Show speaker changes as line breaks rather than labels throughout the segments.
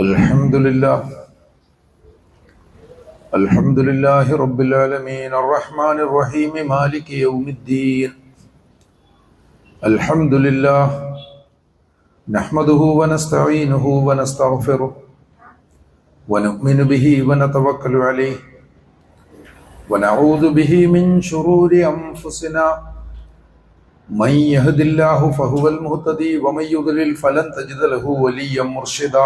الحمد لله الحمد لله رب العالمين. الرحمن الرحيم. مالك يوم الدين. الحمد لله نحمده ونستعينه ونستغفره ونؤمن به ونتوكل عليه ونعوذ به من شرور أنفسنا من يهد الله فهو المهتدي ومن يضلل فلن تجد له وليا مرشدا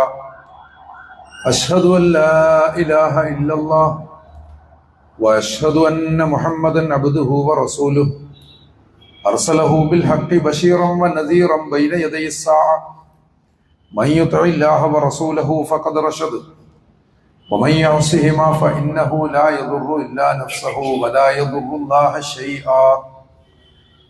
أشهد أن لا إله إلا الله وأشهد أن محمدا عبده ورسوله أرسله بالحق بشيرا ونذيرا بين يدي الساعة من يطع الله ورسوله فقد رشد ومن يعصهما فإنه لا يضر إلا نفسه ولا يضر الله شيئا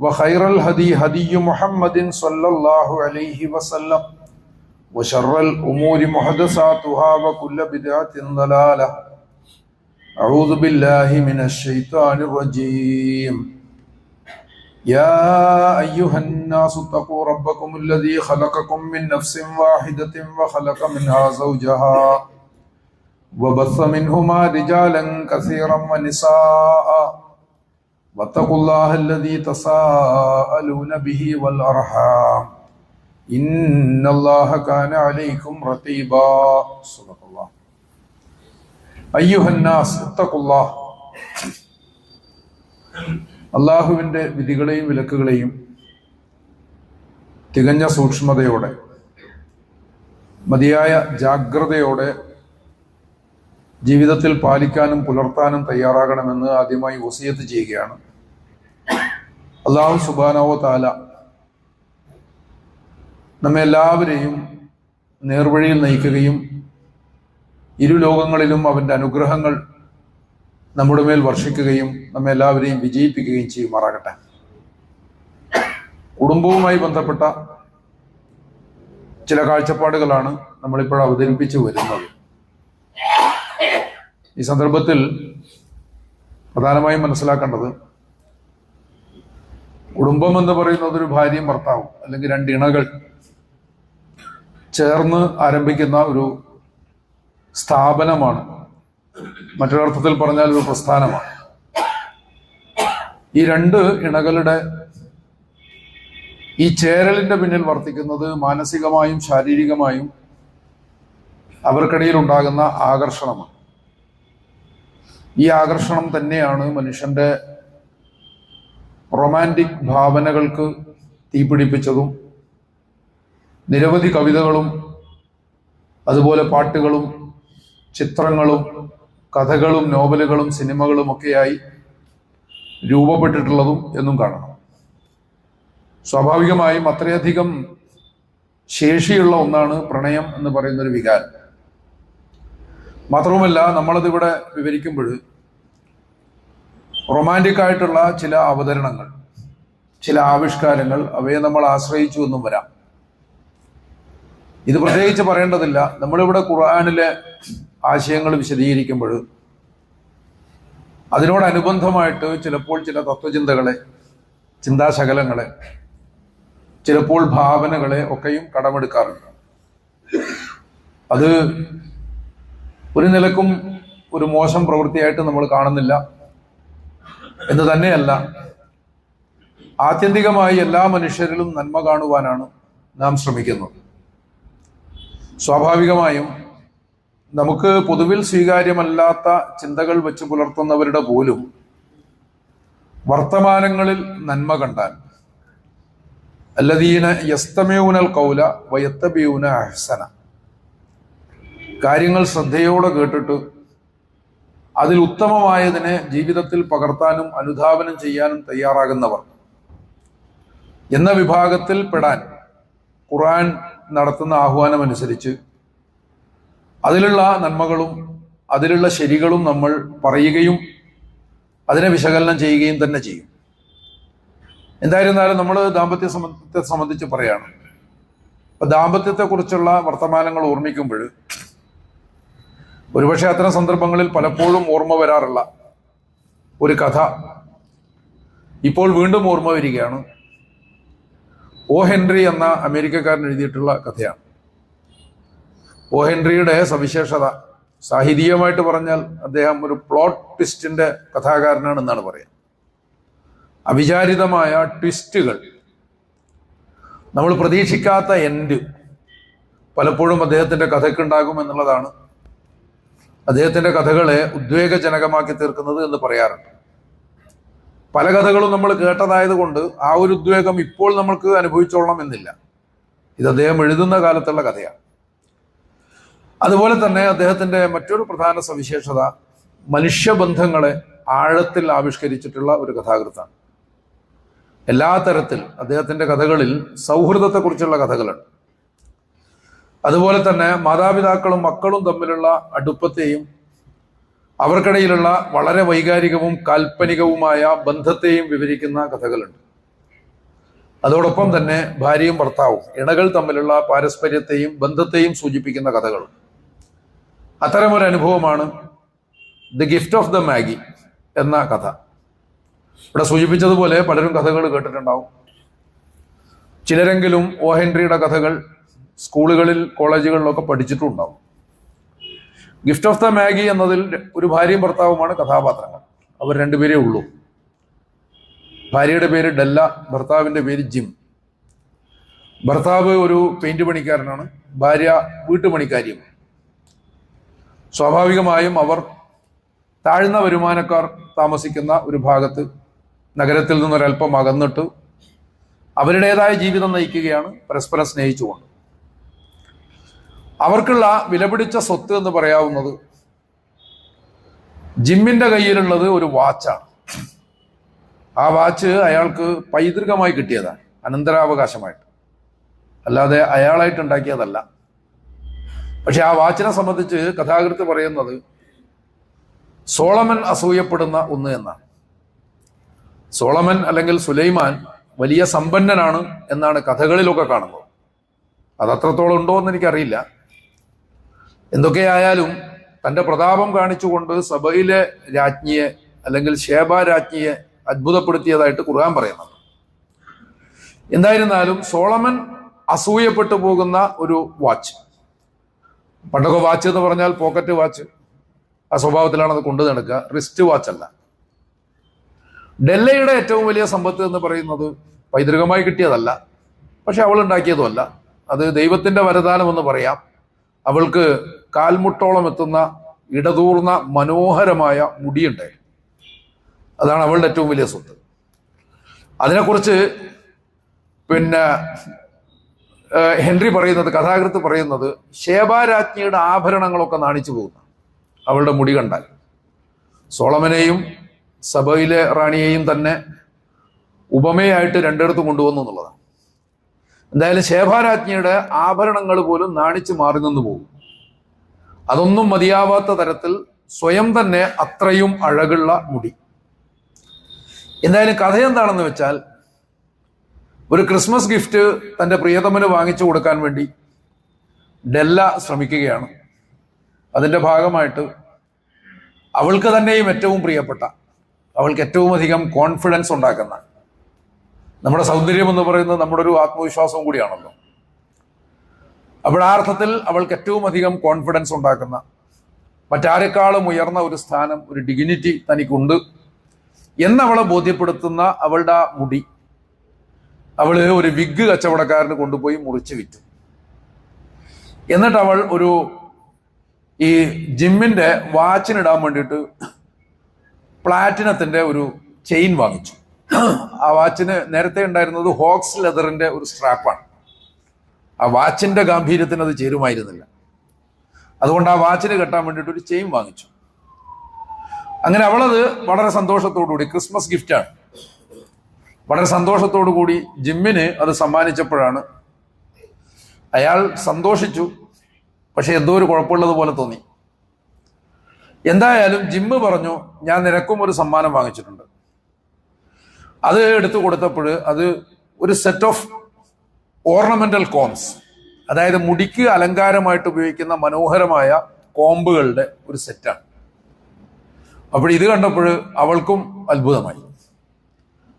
وخير الهدي هدي محمد صلى الله عليه وسلم. وشر الأمور محدثاتها وكل بدعة ضلالة. أعوذ بالله من الشيطان الرجيم. يا أيها الناس اتقوا ربكم الذي خلقكم من نفس واحدة وخلق منها زوجها. وبث منهما رجالا كثيرا ونساء. واتقوا الله الذي تساءلون به والأرحام إن الله كان عليكم رقيبا صدق الله أيها الناس اتقوا الله അള്ളാഹുവിൻ്റെ വിധികളെയും വിലക്കുകളെയും തികഞ്ഞ സൂക്ഷ്മതയോടെ മതിയായ ജാഗ്രതയോടെ ജീവിതത്തിൽ പാലിക്കാനും പുലർത്താനും തയ്യാറാകണമെന്ന് ആദ്യമായി വസിയത്ത് ചെയ്യുകയാണ് അള്ളാഹു സുബാനോ താല നമ്മെ എല്ലാവരെയും നേർവഴിയിൽ നയിക്കുകയും ഇരു ലോകങ്ങളിലും അവന്റെ അനുഗ്രഹങ്ങൾ നമ്മുടെ മേൽ വർഷിക്കുകയും നമ്മെ എല്ലാവരെയും വിജയിപ്പിക്കുകയും ചെയ്യുമാറാകട്ടെ. കുടുംബവുമായി ബന്ധപ്പെട്ട ചില കാഴ്ചപ്പാടുകളാണ് നമ്മളിപ്പോൾ അവതരിപ്പിച്ചു വരുന്നത്. ഈ സന്ദർഭത്തിൽ പ്രധാനമായും മനസ്സിലാക്കേണ്ടത് കുടുംബം എന്ന് പറയുന്നത് ഒരു ഭാര്യയും ഭർത്താവും അല്ലെങ്കിൽ രണ്ട് ഇണകൾ ചേർന്ന് ആരംഭിക്കുന്ന ഒരു സ്ഥാപനമാണ്. മറ്റൊരർത്ഥത്തിൽ പറഞ്ഞാൽ ഒരു പ്രസ്ഥാനമാണ്. ഈ രണ്ട് ഇണകളുടെ ഈ ചേരലിന്റെ പിന്നിൽ വർത്തിക്കുന്നത് മാനസികമായും ശാരീരികമായും അവർക്കിടയിൽ ഉണ്ടാകുന്ന ആകർഷണമാണ്. ഈ ആകർഷണം തന്നെയാണ് മനുഷ്യന്റെ റൊമാന്റിക് ഭാവനകൾക്ക് തീപിടിപ്പിച്ചതും നിരവധി കവിതകളും അതുപോലെ പാട്ടുകളും ചിത്രങ്ങളും കഥകളും നോവലുകളും സിനിമകളും ഒക്കെയായി രൂപപ്പെട്ടിട്ടുള്ളതും എന്നും കാണണം. സ്വാഭാവികമായും അത്രയധികം ശേഷിയുള്ള ഒന്നാണ് പ്രണയം എന്ന് പറയുന്ന ഒരു വികാരം. മാത്രവുമല്ല നമ്മളതിവിടെ വിവരിക്കുമ്പോൾ റൊമാന്റിക് ആയിട്ടുള്ള ചില അവതരണങ്ങൾ ചില ആവിഷ്കാരങ്ങൾ അവയെ നമ്മൾ ആശ്രയിച്ചു എന്നും വരാം. ഇത് പ്രത്യേകിച്ച് പറയേണ്ടതില്ല. നമ്മളിവിടെ ഖുർആാനിലെ ആശയങ്ങൾ വിശദീകരിക്കുമ്പോൾ അതിനോടനുബന്ധമായിട്ട് ചിലപ്പോൾ ചില തത്വചിന്തകളെ ചിന്താശകലങ്ങളെ ചിലപ്പോൾ ഭാവനകളെ ഒക്കെയും കടമെടുക്കാറുണ്ട്. അത് ഒരു നിലക്കും ഒരു മോശം പ്രവൃത്തിയായിട്ട് നമ്മൾ കാണുന്നില്ല. എന്ന് തന്നെയല്ല. ആത്യന്തികമായി എല്ലാ മനുഷ്യരിലും നന്മ കാണുവാനാണ് നാം ശ്രമിക്കുന്നത്. സ്വാഭാവികമായും നമുക്ക് പൊതുവിൽ സ്വീകാര്യമല്ലാത്ത ചിന്തകൾ വെച്ച് പുലർത്തുന്നവരുടെ പോലും വർത്തമാനങ്ങളിൽ നന്മ കണ്ടാൽ. അല്ലദീന യസ്തമയൂനൽ കൗല വയത്തബിയൂന അഹ്സന. കാര്യങ്ങൾ ശ്രദ്ധയോടെ കേട്ടിട്ട് അതിൽ ഉത്തമമായതിനെ ജീവിതത്തിൽ പകർത്താനും അനുധാവനം ചെയ്യാനും തയ്യാറാകുന്നവർ. എന്ന വിഭാഗത്തിൽ പെടാൻ ഖുറാൻ നടത്തുന്ന ആഹ്വാനം അനുസരിച്ച് അതിലുള്ള നന്മകളും അതിലുള്ള ശരികളും നമ്മൾ പറയുകയും അതിനെ വിശകലനം ചെയ്യുകയും തന്നെ ചെയ്യും. എന്തായിരുന്നാലും നമ്മൾ ദാമ്പത്യ സംബന്ധത്തെ സംബന്ധിച്ച് പറയാണ്. അപ്പൊ ദാമ്പത്യത്തെക്കുറിച്ചുള്ള വർത്തമാനങ്ങൾ ഓർമ്മിക്കുമ്പോൾ ഒരുപക്ഷെ അത്തരം സന്ദർഭങ്ങളിൽ പലപ്പോഴും ഓർമ്മ വരാറുള്ള ഒരു കഥ. ഇപ്പോൾ വീണ്ടും ഓർമ്മ വരികയാണ്. ഓ ഹെൻറി എന്ന അമേരിക്കക്കാരൻ എഴുതിയിട്ടുള്ള കഥയാണ്. ഓ ഹെൻറിയുടെ സവിശേഷത സാഹിതീയമായിട്ട് പറഞ്ഞാൽ അദ്ദേഹം ഒരു പ്ലോട്ട് ട്വിസ്റ്റിന്റെ കഥാകാരനാണെന്നാണ് പറയുക അവിചാരിതമായ ട്വിസ്റ്റുകൾ നമ്മൾ പ്രതീക്ഷിക്കാത്ത എൻഡ് പലപ്പോഴും അദ്ദേഹത്തിന്റെ കഥയ്ക്കുണ്ടാകും എന്നുള്ളതാണ് അദ്ദേഹത്തിന്റെ കഥകളെ ഉദ്വേഗജനകമാക്കി തീർക്കുന്നത് എന്ന് പറയാറുണ്ട്. പല കഥകളും നമ്മൾ കേട്ടതായതുകൊണ്ട് ആ ഒരു ഉദ്വേഗം ഇപ്പോൾ നമ്മൾക്ക് അനുഭവിച്ചോളണം എന്നില്ല. ഇത് അദ്ദേഹം എഴുതുന്ന കാലത്തുള്ള കഥയാണ്. അതുപോലെ തന്നെ അദ്ദേഹത്തിന്റെ മറ്റൊരു പ്രധാന സവിശേഷത മനുഷ്യബന്ധങ്ങളെ ആഴത്തിൽ ആവിഷ്കരിച്ചിട്ടുള്ള ഒരു കഥാകൃത്താണ്. എല്ലാ തരത്തിൽ അദ്ദേഹത്തിന്റെ കഥകളിൽ സൗഹൃദത്തെക്കുറിച്ചുള്ള കഥകളുണ്ട്. അതുപോലെ തന്നെ മാതാപിതാക്കളും മക്കളും തമ്മിലുള്ള അടുപ്പത്തെയും അവർക്കിടയിലുള്ള വളരെ വൈകാരികവും കാൽപ്പനികവുമായ ബന്ധത്തെയും വിവരിക്കുന്ന കഥകളുണ്ട്. അതോടൊപ്പം തന്നെ ഭാര്യയും ഭർത്താവും ഇണകൾ തമ്മിലുള്ള പാരസ്പര്യത്തെയും ബന്ധത്തെയും സൂചിപ്പിക്കുന്ന കഥകളുണ്ട്. അത്തരമൊരു അനുഭവമാണ് the gift of the Magi എന്ന കഥ. ഇവിടെ സൂചിപ്പിച്ചതുപോലെ പലരും കഥകൾ കേട്ടിട്ടുണ്ടാവും. ചിലരെങ്കിലും ഓ ഹെൻറിയുടെ കഥകൾ സ്കൂളുകളിൽ കോളേജുകളിലൊക്കെ പഠിച്ചിട്ടുണ്ടാവും. ഗിഫ്റ്റ് ഓഫ് ദ മാഗി എന്നതിൽ ഒരു ഭാര്യയും ഭർത്താവുമാണ് കഥാപാത്രങ്ങൾ. അവർ രണ്ടുപേരേ ഉള്ളൂ. ഭാര്യയുടെ പേര് ഡെല്ല ഭർത്താവിന്റെ പേര് ജിം. ഭർത്താവ് ഒരു പെയിന്റ് പണിക്കാരനാണ്. ഭാര്യ വീട്ടുപണിക്കാരിയും സ്വാഭാവികമായും അവർ താഴ്ന്ന വരുമാനക്കാർ താമസിക്കുന്ന ഒരു ഭാഗത്ത് നഗരത്തിൽ നിന്നൊരൽപ്പം അകന്നിട്ട് അവരുടേതായ ജീവിതം നയിക്കുകയാണ് പരസ്പരം സ്നേഹിച്ചുകൊണ്ട്. അവർക്കുള്ള വിലപിടിച്ച സ്വത്ത് എന്ന് പറയാവുന്നത് ജിമ്മിന്റെ കയ്യിലുള്ളത് ഒരു വാച്ചാണ്. ആ വാച്ച് അയാൾക്ക് പൈതൃകമായി കിട്ടിയതാണ് അനന്തരാവകാശമായിട്ട്. അല്ലാതെ അയാളായിട്ട് ഉണ്ടാക്കിയതല്ല. പക്ഷെ ആ വാച്ചിനെ സംബന്ധിച്ച് കഥാകൃത്ത് പറയുന്നത് സോളമൻ അസൂയപ്പെടുന്ന ഒന്ന് എന്നാണ്. സോളമൻ അല്ലെങ്കിൽ സുലൈമാൻ വലിയ സമ്പന്നനാണ് എന്നാണ് കഥകളിലൊക്കെ കാണുന്നത്. അത് അത്രത്തോളം ഉണ്ടോ എന്ന് എനിക്കറിയില്ല. എന്തൊക്കെയായാലും തന്റെ പ്രതാപം കാണിച്ചുകൊണ്ട് സഭയിലെ രാജ്ഞിയെ അല്ലെങ്കിൽ ഷേബ രാജ്ഞിയെ അത്ഭുതപ്പെടുത്തിയതായിട്ട് ഖുർആൻ പറയുന്നുണ്ട്. എന്തായിരുന്നാലും സോളമൻ അസൂയപ്പെട്ടു പോകുന്ന ഒരു വാച്ച് പണ്ടൊക്കെ വാച്ച് എന്ന് പറഞ്ഞാൽ പോക്കറ്റ് വാച്ച് ആ സ്വഭാവത്തിലാണ് അത് കൊണ്ടു നടക്കുക. റിസ്റ്റ് വാച്ച് അല്ല. ഡെല്ലയുടെ ഏറ്റവും വലിയ സമ്പത്ത് എന്ന് പറയുന്നത് പൈതൃകമായി കിട്ടിയതല്ല. പക്ഷെ അവൾ ഉണ്ടാക്കിയതുമല്ല. അത് ദൈവത്തിന്റെ വരദാനം എന്ന് പറയാം. അവൾക്ക് കാൽമുട്ടോളം എത്തുന്ന ഇടതൂർന്ന മനോഹരമായ മുടിയുണ്ട്. അതാണ് അവളുടെ ഏറ്റവും വലിയ സ്വത്ത്. അതിനെക്കുറിച്ച് പിന്നെ ഹെൻറി പറയുന്നത് കഥാകൃത്ത് പറയുന്നത് ശേബാരാജ്ഞിയുടെ ആഭരണങ്ങളൊക്കെ നാണിച്ചു പോകുന്ന അവളുടെ മുടി കണ്ടാൽ. സോളമനെയും സഭയിലെ റാണിയെയും തന്നെ ഉപമയായിട്ട് രണ്ടിടത്തും കൊണ്ടുവന്നു എന്നുള്ളതാണ്. എന്തായാലും ശേഭാരാജ്ഞിയുടെ ആഭരണങ്ങൾ പോലും നാണിച്ചു മാറി നിന്ന് പോകും. അതൊന്നും മതിയാവാത്ത തരത്തിൽ സ്വയം തന്നെ അത്രയും അഴകുള്ള മുടി. എന്തായാലും കഥ എന്താണെന്ന് വെച്ചാൽ ഒരു ക്രിസ്മസ് ഗിഫ്റ്റ് തന്റെ പ്രിയതമന് വാങ്ങിച്ചു കൊടുക്കാൻ വേണ്ടി ഡെല്ല ശ്രമിക്കുകയാണ്. അതിന്റെ ഭാഗമായിട്ട് അവൾക്ക് തന്നെയും ഏറ്റവും പ്രിയപ്പെട്ട അവൾക്ക് ഏറ്റവും അധികം കോൺഫിഡൻസ് ഉണ്ടാക്കുന്ന നമ്മുടെ സൗന്ദര്യം എന്ന് പറയുന്നത് നമ്മുടെ ഒരു ആത്മവിശ്വാസവും കൂടിയാണല്ലോ. അപ്പോൾ ആ അർത്ഥത്തിൽ അവൾക്ക് ഏറ്റവും അധികം കോൺഫിഡൻസ് ഉണ്ടാക്കുന്ന മറ്റാരെക്കാളും ഉയർന്ന ഒരു സ്ഥാനം ഒരു ഡിഗ്നിറ്റി തനിക്കുണ്ട് എന്നവളെ ബോധ്യപ്പെടുത്തുന്ന അവളുടെ ആ മുടി അവൾ ഒരു വിഗ് കച്ചവടക്കാരന് കൊണ്ടുപോയി മുറിച്ച് വിറ്റു. എന്നിട്ട് അവൾ ഒരു ഈ ജിമ്മിന്റെ വാച്ചിനിടാൻ വേണ്ടിയിട്ട് പ്ലാറ്റിനത്തിന്റെ ഒരു ചെയിൻ വാങ്ങിച്ചു. ആ വാച്ചിന് നേരത്തെ ഉണ്ടായിരുന്നത് ഹോക്സ് ലെതറിന്റെ ഒരു സ്ട്രാപ്പാണ് ആ വാച്ചിന്റെ ഗാംഭീര്യത്തിന് അത് ചേരുമായിരുന്നില്ല. അതുകൊണ്ട് ആ വാച്ചിന് കെട്ടാൻ വേണ്ടിയിട്ട് ഒരു ചെയിൻ വാങ്ങിച്ചു. അങ്ങനെ അവളത് വളരെ സന്തോഷത്തോടുകൂടി ക്രിസ്മസ് ഗിഫ്റ്റാണ് വളരെ സന്തോഷത്തോടു കൂടി ജിമ്മിന് അത് സമ്മാനിച്ചപ്പോഴാണ് അയാൾ സന്തോഷിച്ചു. പക്ഷെ എന്തോ ഒരു കുഴപ്പമുള്ളത് പോലെ തോന്നി. എന്തായാലും ജിമ്മ് പറഞ്ഞു ഞാൻ നിനക്കും ഒരു സമ്മാനം വാങ്ങിച്ചിട്ടുണ്ട്. അത് എടുത്തു കൊടുത്തപ്പോൾ അത് ഒരു സെറ്റ് ഓഫ് ഓർണമെന്റൽ കോംസ് അതായത് മുടിക്ക് അലങ്കാരമായിട്ട് ഉപയോഗിക്കുന്ന മനോഹരമായ കോമ്പുകളുടെ ഒരു സെറ്റാണ് അപ്പോൾ ഇത് കണ്ടപ്പോൾ അവൾക്കും അത്ഭുതമായി.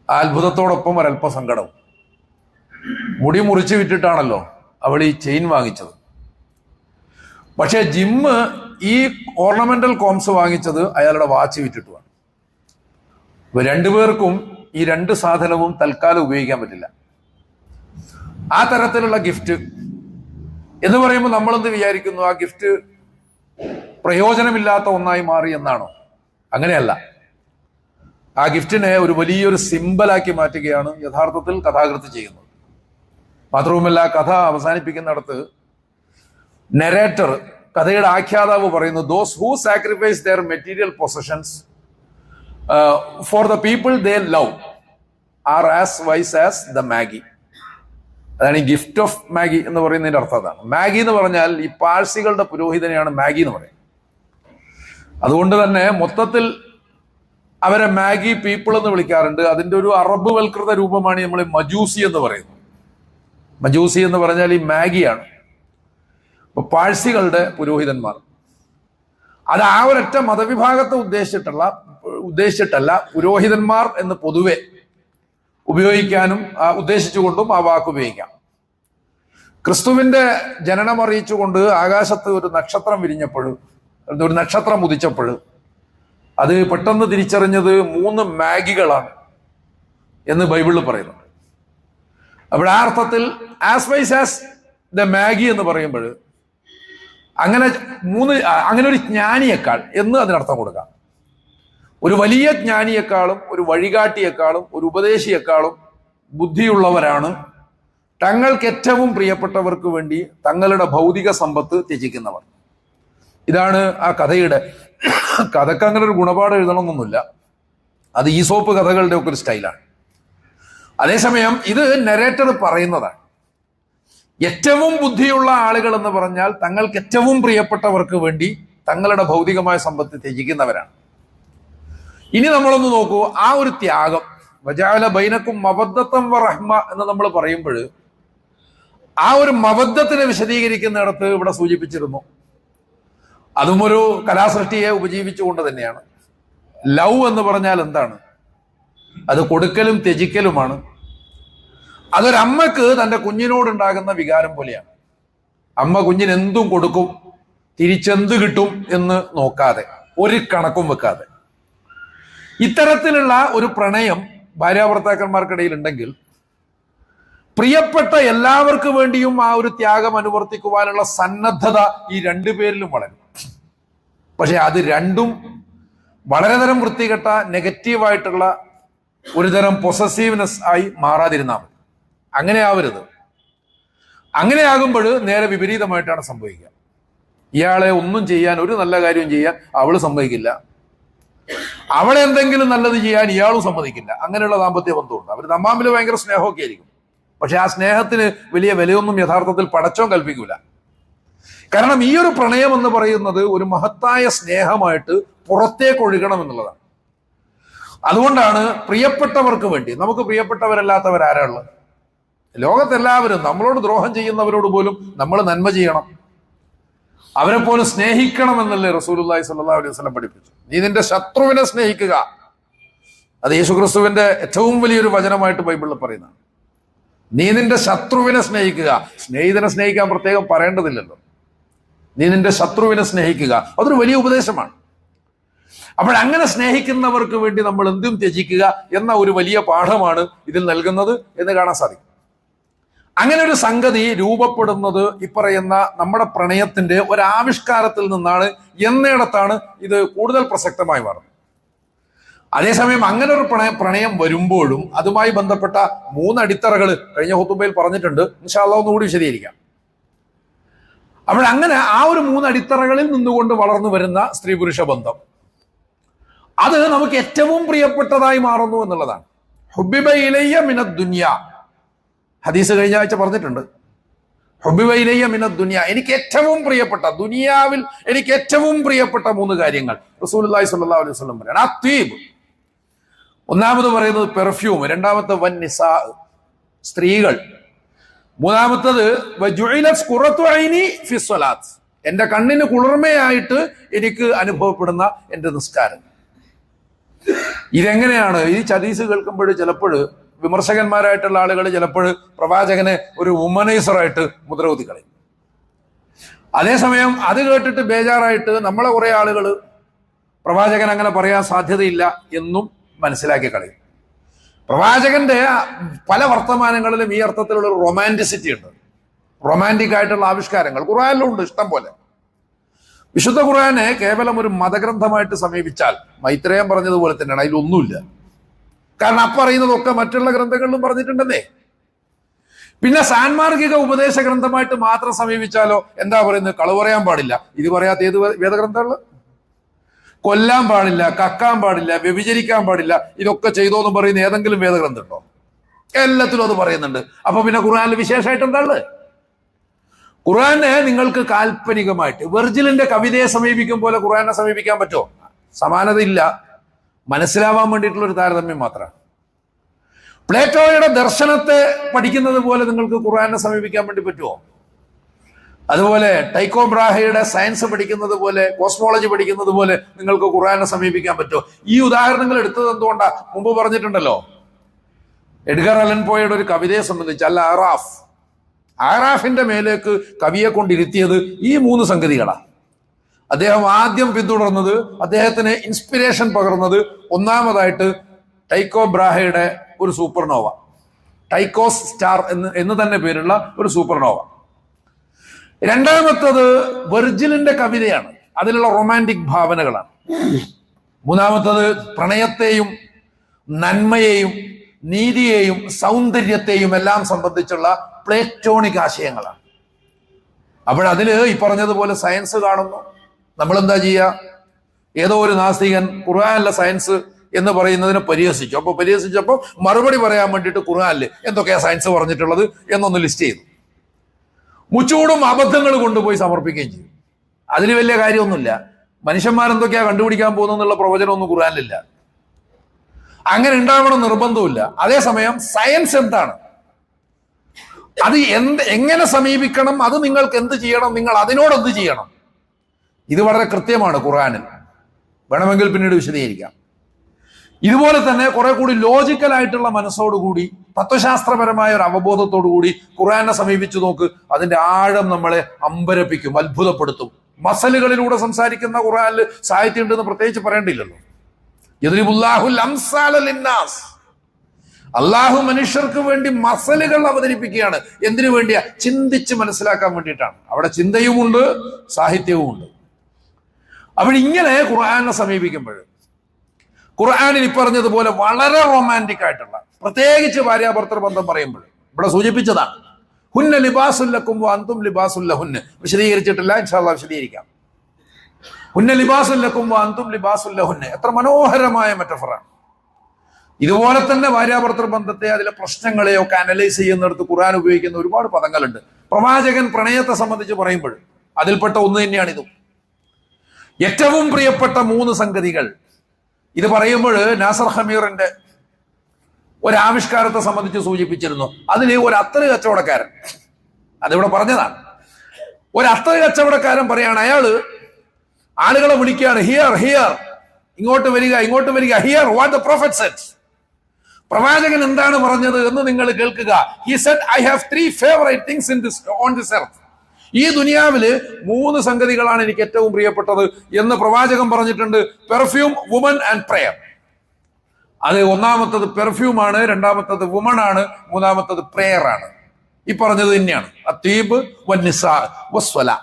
ആ അത്ഭുതത്തോടൊപ്പം ഒരല്പ സങ്കടവും മുടി മുറിച്ച് വിറ്റിട്ടാണല്ലോ അവൾ ഈ ചെയിൻ വാങ്ങിച്ചത്. പക്ഷേ ജിമ്മ് ഈ ഓർണമെന്റൽ കോംസ് വാങ്ങിച്ചത് അയാളുടെ വാച്ച് വിറ്റിട്ടുമാണ്. രണ്ടുപേർക്കും ഈ രണ്ട് സാധനവും തൽക്കാലം ഉപയോഗിക്കാൻ പറ്റില്ല. ആ തരത്തിലുള്ള ഗിഫ്റ്റ് എന്ന് പറയുമ്പോൾ നമ്മളെന്ത് വിചാരിക്കുന്നു? ആ ഗിഫ്റ്റ് പ്രയോജനമില്ലാത്ത ഒന്നായി മാറി എന്നാണോ? അങ്ങനെയല്ല. ആ ഗിഫ്റ്റിനെ ഒരു വലിയൊരു സിമ്പലാക്കി മാറ്റുകയാണ് യഥാർത്ഥത്തിൽ കഥാകൃത്ത് ചെയ്യുന്നത്. മാത്രവുമല്ല കഥ അവസാനിപ്പിക്കുന്നിടത്ത് നെറേറ്റർ കഥയുടെ ആഖ്യാതാവ് പറയുന്നു those who sacrifice their material possessions for the people they love are as wise as the Magi അതാണ് ഈ ഗിഫ്റ്റ് ഓഫ് മാഗി എന്ന് പറയുന്നതിന്റെ അർത്ഥം അതാണ്. മാഗി എന്ന് പറഞ്ഞാൽ ഈ പാഴ്സികളുടെ പുരോഹിതനെയാണ് മാഗി എന്ന് പറയുന്നത്. അതുകൊണ്ട് തന്നെ മൊത്തത്തിൽ അവരെ മാഗി പീപ്പിൾ എന്ന് വിളിക്കാറുണ്ട്. അതിന്റെ ഒരു അറബ് വൽകൃത രൂപമാണ് നമ്മൾ മജൂസി എന്ന് പറയുന്നത്. മജൂസി എന്ന് പറഞ്ഞാൽ ഈ മാഗിയാണ് ഇപ്പൊ പാഴ്സികളുടെ പുരോഹിതന്മാർ. അത് ആ ഒരൊറ്റ മതവിഭാഗത്തെ ഉദ്ദേശിച്ചിട്ടുള്ള ഉദ്ദേശിച്ചിട്ടല്ല പുരോഹിതന്മാർ എന്ന് പൊതുവെ ഉപയോഗിക്കാനും ഉദ്ദേശിച്ചുകൊണ്ടും ആ വാക്ക് ഉപയോഗിക്കാം. ക്രിസ്തുവിന്റെ ജനനം അറിയിച്ചുകൊണ്ട് ആകാശത്ത് ഒരു നക്ഷത്രം വിരിഞ്ഞപ്പോൾ ഒരു നക്ഷത്രം ഉദിച്ചപ്പോൾ അത് പെട്ടെന്ന് തിരിച്ചറിഞ്ഞത് മൂന്ന് മാഗികളാണ് എന്ന് ബൈബിളിൽ പറയുന്നുണ്ട്. അപ്പോൾ ആ അർത്ഥത്തിൽ as wise as the Magi എന്ന് പറയുമ്പോൾ അങ്ങനെ മൂന്ന് അങ്ങനെ ഒരു ജ്ഞാനിയേക്കാൾ എന്ന് അതിനർത്ഥം കൊടുക്കാം. ഒരു വലിയ ജ്ഞാനിയെക്കാളും ഒരു വഴികാട്ടിയെക്കാളും ഒരു ഉപദേശിയെക്കാളും ബുദ്ധിയുള്ളവരാണ്. തങ്ങൾക്ക് ഏറ്റവും പ്രിയപ്പെട്ടവർക്ക് വേണ്ടി തങ്ങളുടെ ഭൗതിക സമ്പത്ത് ത്യജിക്കുന്നവർ. ഇതാണ് ആ കഥയുടെ കഥക്ക് അങ്ങനെ ഒരു ഗുണപാഠം എഴുതണമെന്നൊന്നുമില്ല. അത് ഈസോപ്പ് കഥകളുടെ ഒക്കെ ഒരു സ്റ്റൈലാണ്. അതേസമയം ഇത് നരേറ്റർ പറയുന്നതാണ്. ഏറ്റവും ബുദ്ധിയുള്ള ആളുകൾ എന്ന് പറഞ്ഞാൽ തങ്ങൾക്ക് ഏറ്റവും പ്രിയപ്പെട്ടവർക്ക് വേണ്ടി തങ്ങളുടെ ഭൗതികമായ സമ്പത്ത് ത്യജിക്കുന്നവരാണ്. ഇനി നമ്മളൊന്ന് നോക്കൂ ആ ഒരു ത്യാഗം വജാല ബൈനക്കും മബദ്ധത്തം വ റഹ്മ എന്ന് നമ്മൾ പറയുമ്പോൾ ആ ഒരു മബദ്ധത്തിനെ വിശദീകരിക്കുന്നിടത്ത് ഇവിടെ സൂചിപ്പിച്ചിരുന്നു. അതും ഒരു കലാസൃഷ്ടിയെ ഉപജീവിച്ചുകൊണ്ട് തന്നെയാണ്. ലവ് എന്ന് പറഞ്ഞാൽ എന്താണ്? അത് കൊടുക്കലും ത്യജിക്കലുമാണ്. അതൊരമ്മക്ക് തന്റെ കുഞ്ഞിനോടുണ്ടാകുന്ന വികാരം പോലെയാണ്. അമ്മ കുഞ്ഞിന് എന്തും കൊടുക്കും തിരിച്ചെന്ത് കിട്ടും എന്ന് നോക്കാതെ ഒരു കണക്കും വെക്കാതെ. ഇത്തരത്തിലുള്ള ഒരു പ്രണയം ഭാര്യാഭർത്താക്കന്മാർക്കിടയിൽ ഉണ്ടെങ്കിൽ പ്രിയപ്പെട്ട എല്ലാവർക്കും വേണ്ടിയും ആ ഒരു ത്യാഗം അനുവർത്തിക്കുവാനുള്ള സന്നദ്ധത ഈ രണ്ടുപേരിലും വളരും. പക്ഷെ അത് രണ്ടും വളരെ തരം വൃത്തികെട്ട നെഗറ്റീവായിട്ടുള്ള ഒരുതരം പൊസസീവ്നെസ് ആയി മാറാതിരുന്നാൽ മതി. അങ്ങനെ ആവരുത്. അങ്ങനെ ആകുമ്പോൾ നേരെ വിപരീതമായിട്ടാണ് സംഭവിക്കുക. ഇയാളെ ഒന്നും ചെയ്യാൻ ഒരു നല്ല കാര്യവും ചെയ്യാൻ അവൾ സമ്മതിക്കില്ല. അവളെ എന്തെങ്കിലും നല്ലത് ചെയ്യാൻ ഇയാളും സമ്മതിക്കില്ല. അങ്ങനെയുള്ള ദാമ്പത്യ ബന്ധമുണ്ട്. അവർ തമ്മാമിൽ ഭയങ്കര സ്നേഹമൊക്കെ ആയിരിക്കും. പക്ഷെ ആ സ്നേഹത്തിന് വലിയ വിലയൊന്നും യഥാർത്ഥത്തിൽ പടച്ചോ കൽപ്പിക്കൂല. കാരണം ഈ ഒരു പ്രണയം എന്ന് പറയുന്നത് ഒരു മഹത്തായ സ്നേഹമായിട്ട് പുറത്തേക്ക് ഒഴുകണം എന്നുള്ളതാണ്. അതുകൊണ്ടാണ് പ്രിയപ്പെട്ടവർക്ക് വേണ്ടി നമുക്ക് പ്രിയപ്പെട്ടവരല്ലാത്തവർ ആരാ ഉള്ളത്? ലോകത്തെല്ലാവരും നമ്മളോട് ദ്രോഹം ചെയ്യുന്നവരോട് പോലും നമ്മൾ നന്മ ചെയ്യണം. അവരെ പോലും സ്നേഹിക്കണം എന്നല്ലേ റസൂലുള്ളാഹി സ്വല്ലല്ലാഹു അലൈഹി വസല്ലം പഠിപ്പിച്ചു. നീ നിന്റെ ശത്രുവിനെ സ്നേഹിക്കുക. അത് യേശുക്രിസ്തുവിന്റെ ഏറ്റവും വലിയൊരു വചനമായിട്ട് ബൈബിളിൽ പറയുന്നതാണ്. നീ നിന്റെ ശത്രുവിനെ സ്നേഹിക്കുക. സ്നേഹിതനെ സ്നേഹിക്കാൻ പ്രത്യേകം പറയേണ്ടതില്ലല്ലോ. നീ നിന്റെ ശത്രുവിനെ സ്നേഹിക്കുക. അതൊരു വലിയ ഉപദേശമാണ്. അപ്പോൾ അങ്ങനെ സ്നേഹിക്കുന്നവർക്ക് വേണ്ടി നമ്മൾ എന്തും ത്യജിക്കുക എന്ന ഒരു വലിയ പാഠമാണ് ഇതിൽ നൽകുന്നത് എന്ന് കാണാൻ സാധിക്കും. അങ്ങനെ ഒരു സംഗതി രൂപപ്പെടുന്നത് ഇപ്പറയുന്ന നമ്മുടെ പ്രണയത്തിന്റെ ഒരു ആവിഷ്കാരത്തിൽ നിന്നാണ് എന്നിടത്താണ് ഇത് കൂടുതൽ പ്രസക്തമായി മാറുന്നത് അതേസമയം അങ്ങനെ ഒരു പ്രണയ പ്രണയം വരുമ്പോഴും അതുമായി ബന്ധപ്പെട്ട മൂന്നടിത്തറകൾ കഴിഞ്ഞ ഹുത്തുബയിൽ പറഞ്ഞിട്ടുണ്ട്. ഇൻഷാല്ല ഒന്നുകൂടി വിശദീകരിക്കാം. അപ്പോൾ അങ്ങനെ ആ ഒരു മൂന്നടിത്തറകളിൽ നിന്നുകൊണ്ട് വളർന്നു വരുന്ന സ്ത്രീ പുരുഷ ബന്ധം. അത് നമുക്ക് ഏറ്റവും പ്രിയപ്പെട്ടതായി മാറുന്നു എന്നുള്ളതാണ്. ഹുബിബ ഇലയ്യ മിന ദുനിയ. ഹദീസ് കഴിഞ്ഞ ആഴ്ച പറഞ്ഞിട്ടുണ്ട്. ഹുബിവൈലയ്യ മിന ദുനിയ. എനിക്ക് ഏറ്റവും പ്രിയപ്പെട്ട ദുനിയാവിൽ എനിക്ക് ഏറ്റവും പ്രിയപ്പെട്ട മൂന്ന് കാര്യങ്ങൾ റസൂലുള്ളാഹി സ്വല്ലല്ലാഹു അലൈഹി വസല്ലം പറയാണ്. അത്തീബ്. ഒന്നാമത് പറയുന്നത് പെർഫ്യൂം രണ്ടാമത്തെ വൻ നിസാ സ്ത്രീകൾ. മൂന്നാമത്തത് എന്റെ കണ്ണിന് കുളിർമയായിട്ട് എനിക്ക് അനുഭവപ്പെടുന്ന എന്റെ നിസ്കാരം. ഇതെങ്ങനെയാണ്? ഈ ചതീസ് കേൾക്കുമ്പോൾ ചിലപ്പോൾ വിമർശകന്മാരായിട്ടുള്ള ആളുകൾ ചിലപ്പോൾ പ്രവാചകനെ ഒരു വുമനൈസറായിട്ട് മുദ്രകുത്തി കളയും. അതേസമയം അത് കേട്ടിട്ട് ബേജാറായിട്ട് നമ്മളെ കുറെ ആളുകൾ പ്രവാചകൻ അങ്ങനെ പറയാൻ സാധ്യതയില്ല എന്നും മനസ്സിലാക്കി കളയും. പ്രവാചകന്റെ പല വർത്തമാനങ്ങളിലും ഈ അർത്ഥത്തിലുള്ള റൊമാന്റിസിറ്റി ഉണ്ട്. റൊമാന്റിക് ആയിട്ടുള്ള ആവിഷ്കാരങ്ങൾ. ഖുറാനിലും ഉണ്ട് ഇഷ്ടം പോലെ. വിശുദ്ധ ഖുർആനെ കേവലം ഒരു മതഗ്രന്ഥമായിട്ട് സമീപിച്ചാൽ മൈത്രേയം പറഞ്ഞതുപോലെ തന്നെയാണ്. അതിലൊന്നുമില്ല. കാരണം അപ്പറയുന്നതൊക്കെ മറ്റുള്ള ഗ്രന്ഥങ്ങളിലും പറഞ്ഞിട്ടുണ്ടെന്നേ. പിന്നെ സാൻമാർഗിക ഉപദേശ ഗ്രന്ഥമായിട്ട് മാത്രം സമീപിച്ചാലോ എന്താ പറയുന്നത്? കളവ് പറയാൻ പാടില്ല. ഇത് പറയാത്ത ഏത് വേദഗ്രന്ഥങ്ങൾ കൊല്ലാൻ പാടില്ല കക്കാൻ പാടില്ല വ്യഭിചരിക്കാൻ പാടില്ല. ഇതൊക്കെ ചെയ്തോന്ന് പറയുന്ന ഏതെങ്കിലും വേദഗ്രന്ഥം ഉണ്ടോ എല്ലാത്തിലും അത് പറയുന്നുണ്ട്. അപ്പൊ പിന്നെ ഖുർആാനിൽ വിശേഷമായിട്ട് എന്താ ഉള്ളത്? ഖുർആനെ നിങ്ങൾക്ക് കാൽപ്പനികമായിട്ട് വെർജിലിന്റെ കവിതയെ സമീപിക്കും പോലെ ഖുർആനെ സമീപിക്കാൻ പറ്റുമോ? സമാനതയില്ല. മനസ്സിലാവാൻ വേണ്ടിയിട്ടുള്ള ഒരു താരതമ്യം മാത്രമാണ്. പ്ലേറ്റോയുടെ ദർശനത്തെ പഠിക്കുന്നത് പോലെ നിങ്ങൾക്ക് ഖുർആനെ സമീപിക്കാൻ വേണ്ടി പറ്റുമോ? അതുപോലെ ടൈക്കോ ബ്രാഹയുടെ സയൻസ് പഠിക്കുന്നത് പോലെ കോസ്മോളജി പഠിക്കുന്നത് പോലെ നിങ്ങൾക്ക് ഖുർആനെ സമീപിക്കാൻ പറ്റുമോ? ഈ ഉദാഹരണങ്ങൾ എടുത്തത് എന്തുകൊണ്ടാ? മുമ്പ് പറഞ്ഞിട്ടുണ്ടല്ലോ. എഡ്ഗർ അലൻ പോയുടെ ഒരു കവിതയെ സംബന്ധിച്ച് അല്ല ആറാഫ് ആറാഫിന്റെ മേലേക്ക് കവിയെ കൊണ്ടിരുത്തിയത് ഈ മൂന്ന് സംഗതികളാണ്. അദ്ദേഹം ആദ്യം പിന്തുടർന്നത് അദ്ദേഹത്തിന് ഇൻസ്പിരേഷൻ പകർന്നത് ഒന്നാമതായിട്ട് ടൈക്കോ ബ്രാഹയുടെ ഒരു സൂപ്പർനോവ ടൈക്കോസ് സ്റ്റാർ എന്ന് എന്ന് തന്നെ പേരുള്ള ഒരു സൂപ്പർനോവ രണ്ടാമത്തത് വെർജിലിന്റെ കവിതയാണ്. അതിലുള്ള റൊമാന്റിക് ഭാവനകളാണ്. മൂന്നാമത്തത് പ്രണയത്തെയും നന്മയെയും നീതിയെയും സൗന്ദര്യത്തെയും എല്ലാം സംബന്ധിച്ചുള്ള പ്ലേറ്റോണിക് ആശയങ്ങളാണ്. അപ്പോഴതിൽ ഈ പറഞ്ഞതുപോലെ സയൻസ് കാണുന്നു. നമ്മൾ എന്താ ചെയ്യുക ഏതോ ഒരു നാസ്തികൻ ഖുർആാനിലെ സയൻസ് എന്ന് പറയുന്നതിനെ പരിഹസിച്ചു. അപ്പോൾ പരിഹസിച്ചപ്പോൾ മറുപടി പറയാൻ വേണ്ടിയിട്ട് ഖുർആാനിൽ എന്തൊക്കെയാ സയൻസ് പറഞ്ഞിട്ടുള്ളത് എന്നൊന്ന് ലിസ്റ്റ് ചെയ്തു. മുച്ചൂടും അബദ്ധങ്ങൾ കൊണ്ടുപോയി സമർപ്പിക്കുകയും ചെയ്തു. അതിൽ വലിയ കാര്യമൊന്നുമില്ല. മനുഷ്യന്മാരെന്തൊക്കെയാ കണ്ടുപിടിക്കാൻ പോകുന്നുള്ള പ്രവചനമൊന്നും ഖുർആാനിലില്ല. അങ്ങനെ ഉണ്ടാവണം നിർബന്ധമില്ല അതേസമയം സയൻസ് എന്താണ്? അത് എന്ത് എങ്ങനെ സമീപിക്കണം? അത് നിങ്ങൾക്ക് എന്ത് ചെയ്യണം? നിങ്ങൾ അതിനോട് എന്ത് ചെയ്യണം? ഇത് വളരെ കൃത്യമാണ് ഖുർആാനിൽ. വേണമെങ്കിൽ പിന്നീട് വിശദീകരിക്കാം. ഇതുപോലെ തന്നെ കുറെ കൂടി ലോജിക്കൽ ആയിട്ടുള്ള മനസ്സോടുകൂടി തത്വശാസ്ത്രപരമായ ഒരു അവബോധത്തോടു കൂടി ഖുർആനെ സമീപിച്ചു നോക്ക് അതിന്റെ ആഴം നമ്മളെ അമ്പരപ്പിക്കും അത്ഭുതപ്പെടുത്തും. മസലുകളിലൂടെ സംസാരിക്കുന്ന ഖുറാനിൽ സാഹിത്യം ഉണ്ടെന്ന് പ്രത്യേകിച്ച് പറയേണ്ടില്ലല്ലോ. അള്ളാഹു മനുഷ്യർക്ക് വേണ്ടി മസലുകൾ അവതരിപ്പിക്കുകയാണ്. എന്തിനു വേണ്ടിയാ? ചിന്തിച്ച് മനസ്സിലാക്കാൻ വേണ്ടിയിട്ടാണ്. അവിടെ ചിന്തയുമുണ്ട് സാഹിത്യവുമുണ്ട്. അപ്പോൾ ഇങ്ങനെ ഖുർആനെ സമീപിക്കുമ്പോൾ ഖുർആാനിൽ പറഞ്ഞതുപോലെ വളരെ റൊമാന്റിക് ആയിട്ടുള്ള പ്രത്യേകിച്ച് ഭാര്യാഭർത്തൃ ബന്ധം പറയുമ്പോൾ ഇവിടെ സൂചിപ്പിച്ചതാണ് ഹുന്ന ലിബാസുല്ലക്കും അന്തും ലിബാസുല്ലഹുന്ന് വിശദീകരിച്ചിട്ടില്ല ഇൻഷാല്ല വിശദീകരിക്കാം. ഹുന്ന ലിബാസുല്ലക്കും അന്തും ലിബാസുല്ലഹുന്ന് എത്ര മനോഹരമായ മെറ്റഫറാണ്. ഇതുപോലെ തന്നെ ഭാര്യാഭർത്തൃ ബന്ധത്തെ അതിലെ പ്രശ്നങ്ങളെയൊക്കെ അനലൈസ് ചെയ്യുന്നിടത്ത് ഖുർആൻ ഉപയോഗിക്കുന്ന ഒരുപാട് പദങ്ങളുണ്ട്. പ്രവാചകൻ പ്രണയത്തെ സംബന്ധിച്ച് പറയുമ്പോൾ അതിൽപ്പെട്ട ഒന്ന് തന്നെയാണ് ഇതും ഏറ്റവും പ്രിയപ്പെട്ട മൂന്ന് സംഗതികൾ. ഇത് പറയുമ്പോൾ നാസർ ഹമീറിന്റെ ഒരു ആവിഷ്കാരത്തെ സംബന്ധിച്ച് സൂചിപ്പിച്ചിരുന്നു. അതിൽ ഒരു അത്തറ് കച്ചവടക്കാരൻ. അതിവിടെ പറഞ്ഞതാണ്. ഒരു അത്തറ് കച്ചവടക്കാരൻ പറയാണ് അയാൾ ആളുകളെ വിളിക്കുകയാണ് ഹിയർ ഹിയർ ഇങ്ങോട്ട് വരിക ഇങ്ങോട്ട് വരിക. Here what the prophet said പ്രവാചകൻ എന്താണ് പറഞ്ഞത് എന്ന് നിങ്ങൾ കേൾക്കുക. He said I have three favourite things in this on this earth ഈ ദുനിയാവിൽ മൂന്ന് സംഗതികളാണ് എനിക്ക് ഏറ്റവും പ്രിയപ്പെട്ടത് എന്ന് പ്രവാചകൻ പറഞ്ഞിട്ടുണ്ട്. പെർഫ്യൂം വുമൻ ആൻഡ് പ്രയർ അത് ഒന്നാമത്തത് പെർഫ്യൂമാണ് രണ്ടാമത്തത് വുമൺ ആണ് മൂന്നാമത്തത് പ്രേയർ ആണ്. ഈ പറഞ്ഞത് തന്നെയാണ്. അത്തീബ് വസ്വല